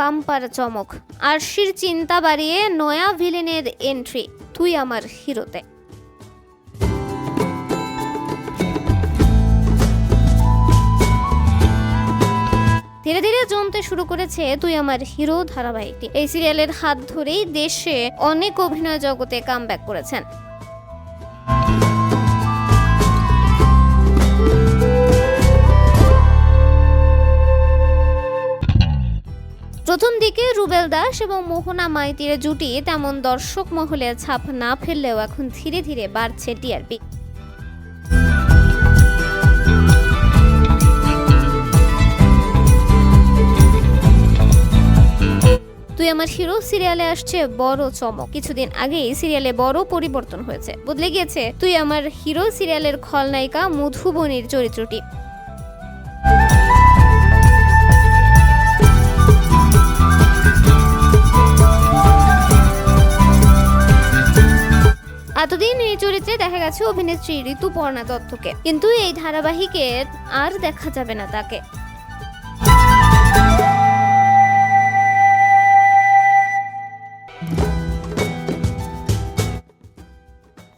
Bumper চমক। আরশির চিন্তা বাড়িয়ে নয়া ভিলেনের এন্ট্রি তুই আমার হিরোতে। ধীরে ধীরে জমতে শুরু করেছে তুই আমার হিরো ধারাবাহিকটি। এই সিরিয়ালের হাত ধরেই দেশে অনেক অভিনয় জগতে কাম করেছেন। প্রথম দিকে রুবেল দাস এবং মোহনা মাইতির জুটি তেমন দর্শক মহলে ছাপ না ফেললেও এখন ধীরে ধীরে বাড়ছে টিআরপি। তুই আমার হিরো, সিরিয়ালে আসছে বড় চমক। কিছুদিন আগেই সিরিয়ালে বড় পরিবর্তন হয়েছে। বদলে গিয়েছে তুই আমার হিরো, সিরিয়ালের খলনায়িকা মধুবনীর চরিত্রটি। চরিত্রে দেখা গেছে অভিনেত্রী ঋতুপর্ণা দত্তকে। কিন্তু এই ধারাবাহিকে আর দেখা যাবে না তাকে।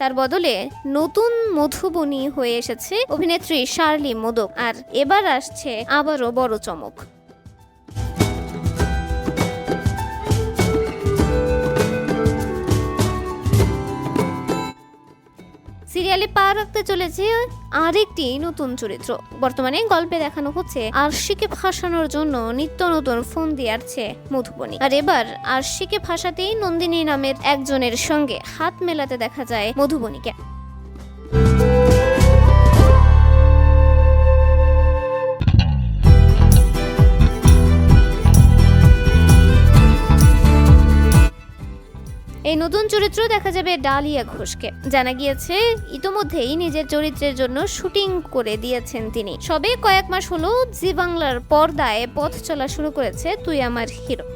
তার বদলে নতুন মধুবনী হয়ে এসেছে অভিনেত্রী শার্লি মোদক, আর এবার আসছে আবারও বড় চমক। সিরিয়ালে পা রাখতে চলেছে আরেকটি নতুন চরিত্র। বর্তমানে গল্পে দেখানো হচ্ছে আরশিকে ফাঁসানোর জন্য নিত্য নতুন ফোন দিয়ে আসছে মধুবনী। আর এবার আরশিকে ফাঁসাতেই নন্দিনী নামের একজনের সঙ্গে হাত মেলাতে দেখা যায় মধুবনীকে। এই নতুন চরিত্র দেখা যাবে ডালিয়া ঘোষকে। জানা গিয়েছে, ইতোমধ্যেই নিজের চরিত্রের জন্য শুটিং করে দিয়েছেন তিনি। সবে কয়েক মাস হলো জি বাংলার পর্দায় পথ চলা শুরু করেছে তুই আমার হিরো।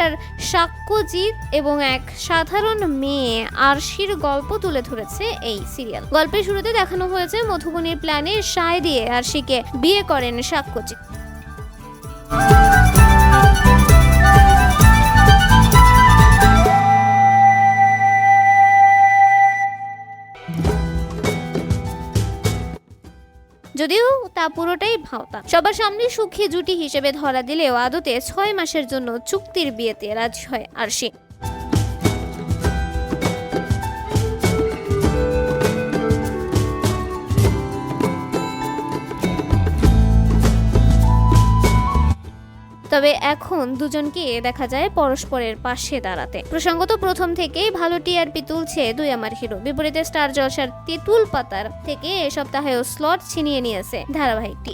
সুপারস্টার সাক্ষ্যজিৎ এবং এক সাধারণ মেয়ে আরশির গল্প তুলে ধরেছে এই সিরিয়াল। গল্পের শুরুতে দেখানো হয়েছে মধুবনীর প্ল্যানে সায় দিয়ে আরশিকে বিয়ে করেন সাক্ষ্যজিৎ। যদিও তা পুরোটাই ভাওতা। সবার সামনে সুখী জুটি হিসেবে ধরা দিলেও আদতে ছয় মাসের জন্য চুক্তির বিয়েতে রাজি হয় আরশি। তবে এখন দুজনকে দেখা যায় পরস্পরের পাশে দাঁড়াতে। প্রসঙ্গত প্রথম থেকেই ভালো টিআরপি তুলছে দুই আমার হিরো। বিপরীতে স্টার জলসার তেঁতুল পাতার থেকে এ সপ্তাহেও স্লট ছিনিয়ে নিয়েছে ধারাবাহিকটি।